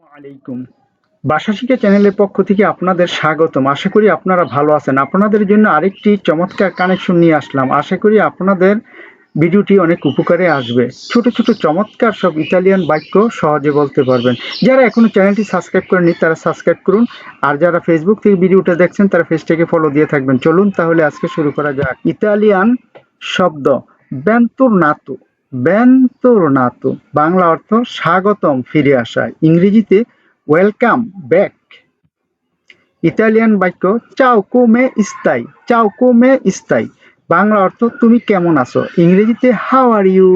আলাইকুম। বাসা শিখা চ্যানেলের পক্ষ থেকে আপনাদের স্বাগতম। আশা করি আপনারা ভালো আছেন। আপনাদের জন্য আরেকটি চমৎকার কানেকশন নিয়ে আসলাম। আশা করি আপনাদের ভিডিওটি অনেক উপকারে আসবে। ছোট ছোট, চমৎকার সব ইতালিয়ান বাক্য সহজে বলতে পারবেন। যারা এখনও চ্যানেলটি সাবস্ক্রাইব করেননি, তারা সাবস্ক্রাইব করুন। আর যারা ফেসবুক থেকে ভিডিওটা দেখছেন, তারা ফেসটাকে ফলো দিয়ে থাকবেন। চলুন তাহলে আজকে শুরু করা যাক। ইতালিয়ান শব্দ বেন্তুরনাতু বেন্তুরনাতু। বাংলা অর্থ স্বাগতম ফিরে আসা। ইংরেজিতে ওয়েলকাম ব্যাক ইতালিয়ান বাক্য, চাও কোমে ইস্তাই চাও কোমে ইস্তাই বাংলা অর্থ, তুমি কেমন আছো? ইংরেজিতে হাউ আর ইউ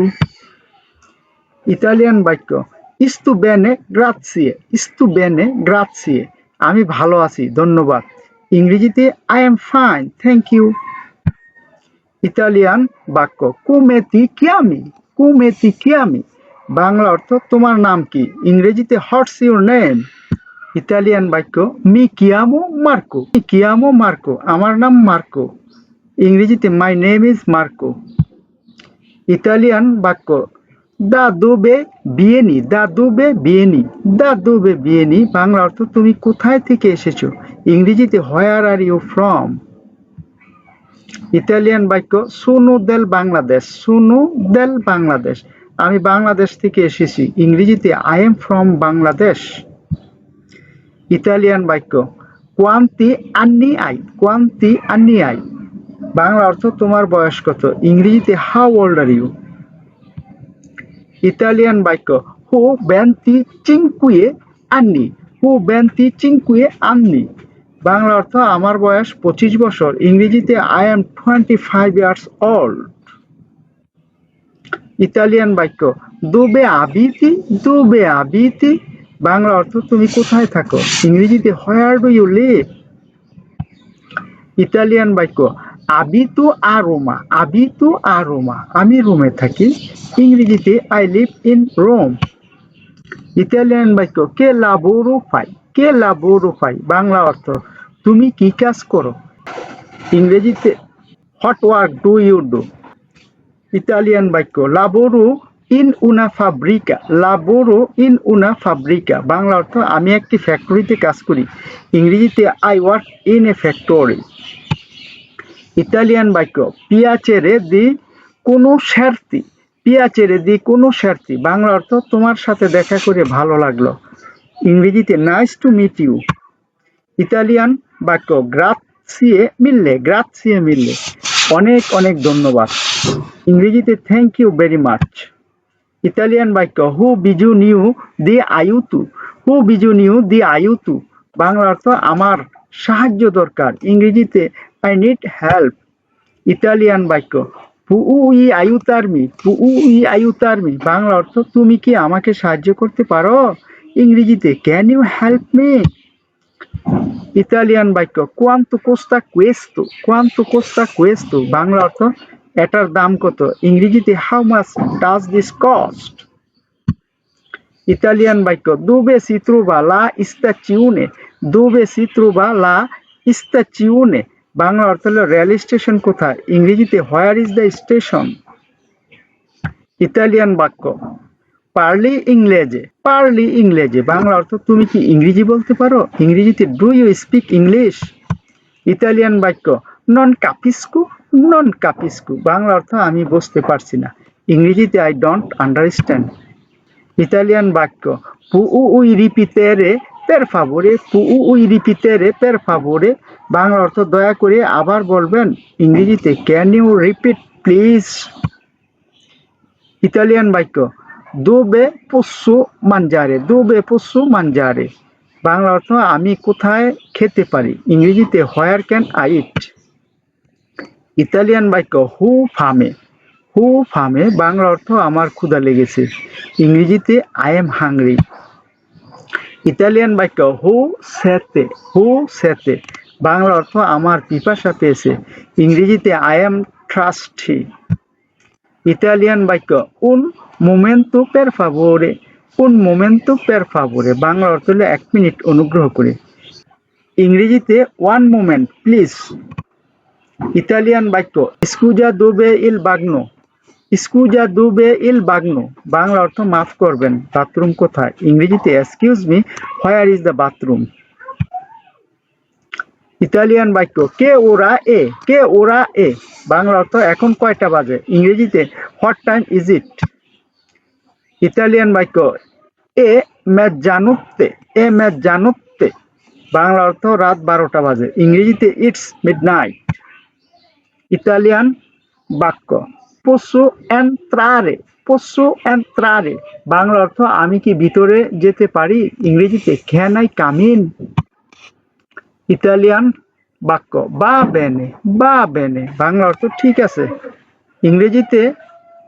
ইতালিয়ান বাক্য, ইস্তু বেনে গ্রাৎসিয়ে ইস্তু বেনে গ্রাৎসিয়ে আমি ভালো আছি, ধন্যবাদ। ইংরেজিতে I am fine thank you Italian বাক্য কুমেতি কিয়ামি? কুমেতি কিয়ামি বাংলা অর্থ তোমার নাম কি? ইংরেজিতে হটস ইউর নেম? ইতালিয়ান বাক্য, মি কিয়ামো মার্কো। মি কিয়ামো মার্কো। আমার নাম মার্কো। ইংরেজিতে, my name is Marco. Italian বাক্য দা দুবে বিয়েনি। দা দুবে বিয়েনি। দা দুবে বিয়েনি। বাংলা অর্থ, তুমি কোথায় থেকে এসেছ? ইংরেজিতে, where are you from? Italian বাক্য, সুনু দেল বাংলাদেশ, সুনু দেল বাংলাদেশ। আমি বাংলাদেশ থেকে এসেছি। ইংরেজিতে I am from Bangladesh Italian বাক্য কোয়ান্তি আন্নি আই কোয়ান্তি আন্নি আই বাংলা অর্থ, তোমার বয়স কত? ইংরেজিতে how old are you Italian বাক্য হু বেন্তি চিঙ্কুয়ে আন্নি হু বেন্তি চিঙ্কুয়ে আন্নি বাংলা অর্থ, আমার বয়স পঁচিশ বছর। ইংরেজিতে I am twenty five years old Italian বাক্য, দুবে আবিতি দুবে আবিতি। বাংলা অর্থ, তুমি কোথায় থাকো? ইংরেজিতে where do you live Italian বাক্য, আবিতু আরোমা আবিতু আরোমা, আমি রোমে থাকি। ইংরেজিতে I live in Rome Italian বাক্য, কে লাবোরো ফাই কে লাবোরো ফাই বাংলা অর্থ তুমি কি কাজ করো? ইংরেজিতে what work do you do Italian বাক্য লাবোরো ইন উনা ফাব্রিকা লাবোরো ইন উনা ফাব্রিকা বাংলা অর্থ, আমি একটি ফ্যাক্টরিতে কাজ করি। ইংরেজিতে I work in a factory Italian বাক্য পিয়াচেরে দি কোনো স্বার্থী পিয়াচেরে দি কোনো স্বার্থী বাংলা অর্থ, তোমার সাথে দেখা করে ভালো লাগল। ইংরেজিতে nice to meet you Italian বাক্য গ্রাৎসিয়ে মিললে গ্রাৎসিয়ে মিললে। অনেক অনেক ধন্যবাদ। ইংরেজিতে thank you very much Italian বাক্য হু বিজু নিউ দি আয়ুতু। হু বিজু নিউ দি আয়ুতু। বাংলা অর্থ, আমার সাহায্য দরকার। ইংরেজিতে আই নিড হেল্প ইতালিয়ান বাক্য পুউ ই আয়ু আয়ুতার্মি পুউ ই আয়ু আয়ুতার্মি। বাংলা অর্থ, তুমি কি আমাকে সাহায্য করতে পারো? ইংরেজিতে can you help me Italian বাক্য কোয়ান্তো কোস্তা কুয়েস্তো কোয়ান্তো কোস্তা কুয়েস্তো বাংলা অর্থ, এটার দাম কত? ইংরেজিতে how much does this cost Italian বাক্য দুবে সিত্রুবা লা ইস্তাচিউনে দুবে সিত্রুবা লা ইস্তাচিউনে বাংলা অর্থ হলো রেল স্টেশন কোথায়? ইংরেজিতে where is the station Italian বাক্য পার্লি ইংরেজে পার্লি ইংরেজে। বাংলা অর্থ তুমি কি ইংরেজি বলতে পারো? ইংরেজিতে do you speak English Italian বাক্য নন কাপিসকু নন কাপিস্কু বাংলা অর্থ আমি বুঝতে পারছি না। ইংরেজিতে আই ডোন্ট আন্ডারস্ট্যান্ড ইতালিয়ান বাক্য পু উই রিপিতেরে পের ফাভোরে পু উই রিপিতেরে পের ফাভোরে বাংলা অর্থ দয়া করে আবার বলবেন। ইংরেজিতে can you repeat please Italian বাক্য দুবে পশু মানজারে, দুবে পশু মানজারে। বাংলা অর্থ, আমি কোথায় খেতে পারি? ইংরেজিতে where can I eat Italian বাক্য হু ফামে হু ফামে বাংলা অর্থ, আমার ক্ষুধা লেগেছে। ইংরেজিতে আই এম হাংরি ইতালিয়ান বাক্য হু সেতে হু সেতে বাংলা অর্থ, আমার পিপাসা পেয়েছে। ইংরেজিতে আই এম ট্রাস্টি ইতালিয়ান বাক্য উন মোমেন্টো পের ফাভোরে উন মোমেন্টো পের ফাভোরে বাংলা অর্থ হলো এক মিনিট অনুগ্রহ করে ইংরেজিতে ওয়ান মোমেন্ট প্লিজ ইতালিয়ান বাক্য স্কুজা দুবে ইল বাগনো স্কুজা দুবে ইল বাগনো বাংলা অর্থ মাফ করবেন বাথরুম কোথায় ইংরেজিতে excuse me where is the bathroom Italian বাক্য কে ওরা এ কে ওরা এ বাংলা অর্থ এখন কয়টা বাজে ইংরেজিতে what time is it Italian বাক্য। এ ম্যাচ জানুতে, এ ম্যাচ জানুতে। বাংলা অর্থ রাত বারোটা বাজে। ইংরেজিতে ইটস মিড নাইট ইতালিয়ান বাক্য। পশু এন্ত্রারে পশু এন্ত্রারে বাংলা অর্থ, আমি কি ভিতরে যেতে পারি? ইংরেজিতে ক্যান আই কামিন ইতালিয়ান বাক্য। বা বেনে বা বেনে। বাংলা অর্থ, ঠিক আছে। ইংরেজিতে,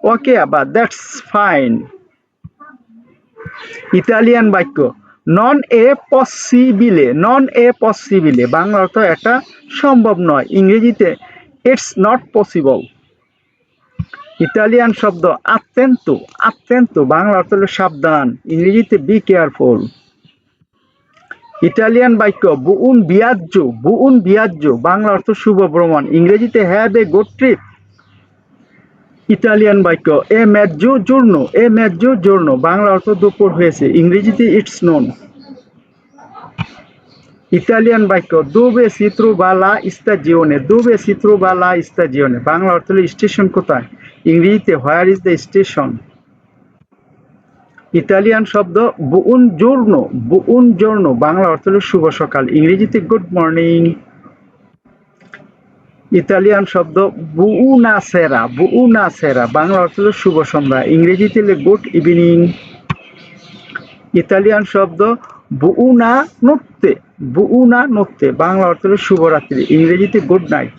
ওকে বা দ্যাটস ফাইন। ইতালিয়ান বাক্য। নন এ পসিবিলে নন এ পসিবিলে বাংলা অর্থ এটা সম্ভব নয়। ইংরেজিতে ইটস নট পসিবল ইতালিয়ান শব্দ আত্তেন্ত আত্তেন্ত। বাংলা অর্থ হলো সাবধান। ইংরেজিতে বি কেয়ারফুল ইটালিয়ান বাক্য বুউন বিয়াজ্য বুউন বিয়াজ্য বাংলা অর্থ শুভ ভ্রমণ। ইংরেজিতে have a good trip Italian বাক্য, এ ম্যাজ্জো জোর্নো, এ ম্যাজ্জো জোর্নো বাংলা অর্থ দুপুর হয়েছে, ইংরেজিতে ইটস নোন ইতালিয়ান বাক্য, দুবে চিত্র বা লা ইস্তা জিওনে দুবে চিত্র বা লা ইস্তা জিওনে বাংলা অর্থ হলো স্টেশন কোথায়? ইংরেজিতে, where is the station Italian শব্দ, বুউন জোর্নো বুউন জোর্নো বাংলা অর্থ হলো শুভ সকাল ইংরেজিতে গুড মর্নিং ইতালিয়ান শব্দ বুউনা সেরা বুউনা সেরা বাংলা অর্থ শুভ সন্ধ্যা। ইংরেজিতে গুড ইভিনিং ইতালিয়ান শব্দ বুউনা নত্তে বুউনা নত্তে বাংলা অর্থ শুভরাত্রি। ইংরেজিতে গুড নাইট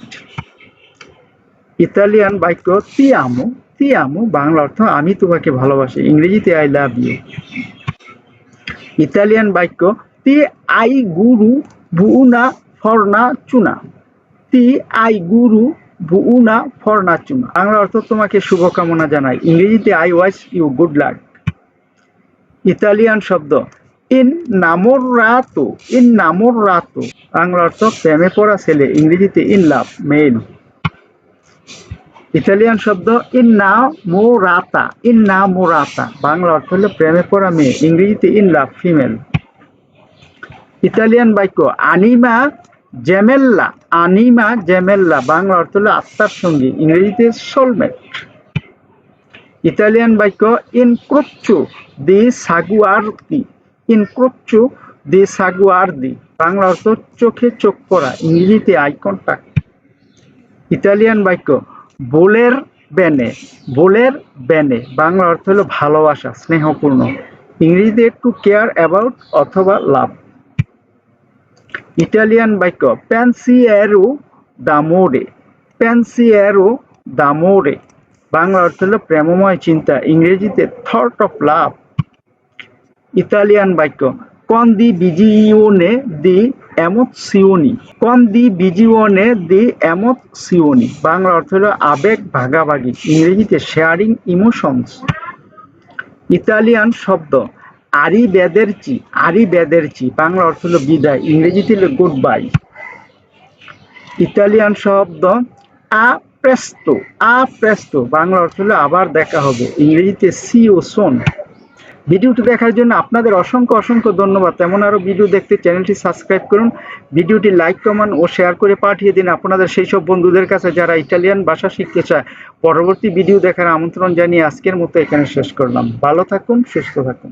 ইতালিয়ান বাক্য তি আমো তি আমো বাংলা অর্থ আমি তোমাকে ভালোবাসি ইংরেজিতে আই লাভ ইউ ইতালিয়ান বাক্য তি আই গুরু, বুউনা ফরনা চুনা তি আই গুরু বুউনা ফরনা চুনা বাংলা অর্থ তোমাকে শুভকামনা জানাই। ইংরেজিতে I wish you good luck. Italian শব্দ। ইন নামর রাতো, ইন নামর রাতো। বাংলা অর্থ প্রেমে পড়া ছেলে, ইংরেজিতে ইন লাভ মেল ইতালিয়ান শব্দ, ইন না মোরাতা ইন না মোরাতা বাংলা অর্থ হলো প্রেমে পড়া মেয়ে, ইংরেজিতে ইন লাভ, ফিমেল। ইতালিয়ান বাক্য, আনিমা জেমেল্লা, আনিমা জেমেল্লা, বাংলা অর্থ হলো আত্মার সঙ্গী, ইংরেজিতে সোলমেট ইতালিয়ান বাক্য ইন ক্রুচ্চু দি সাগুয়ারদি ইন ক্রুচ্চু দি সাগুয়ারদি বাংলা অর্থ চোখে চোখ পড়া, ইংরেজিতে আই কন্টাক্ট ইতালিয়ান বাক্য, বোলের বেনে বোলের বেনে বাংলা অর্থ হলো ভালোবাসা, স্নেহপূর্ণ। ইংরেজিতে টু কেয়ার অ্যাবাউট অথবা লাভ ইটালিয়ান বাক্য প্যান্সিয়েরো দামোরে প্যান্সিয়েরো দামোরে বাংলা অর্থ হলো প্রেমময় চিন্তা, ইংরেজিতে থট অফ লাভ ইতালিয়ান বাক্য কন দি বিজিওনে দি এমত সিওনি কন দি বিজিওনে দি এমত সিওনি বাংলা অর্থ হলো আবেগ, ভাগাভাগি, ইংরেজিতে শেয়ারিং ইমোশনস ইতালিয়ান শব্দ আরি বেদেরচি আরি বেদের বেদেরচি বাংলা অর্থ হলো বিদায়, ইংরেজিতে হলো গুড বাই ইতালিয়ান শব্দ আ প্রেস্তো আ প্রেস্তো বাংলা অর্থ হলো আবার দেখা হবে, ইংরেজিতে সি ও সোন ভিডিওটি দেখার জন্য আপনাদের অসংখ্য অসংখ্য ধন্যবাদ। তেমন আরও ভিডিও দেখতে চ্যানেলটি সাবস্ক্রাইব করুন, ভিডিওটি লাইক কমান ও শেয়ার করে পাঠিয়ে দিন আপনাদের সেই সব বন্ধুদের কাছে যারা ইটালিয়ান ভাষা শিখতে চায়। পরবর্তী ভিডিও দেখার আমন্ত্রণ জানিয়ে আজকের মতো এখানে শেষ করলাম। ভালো থাকুন, সুস্থ থাকুন।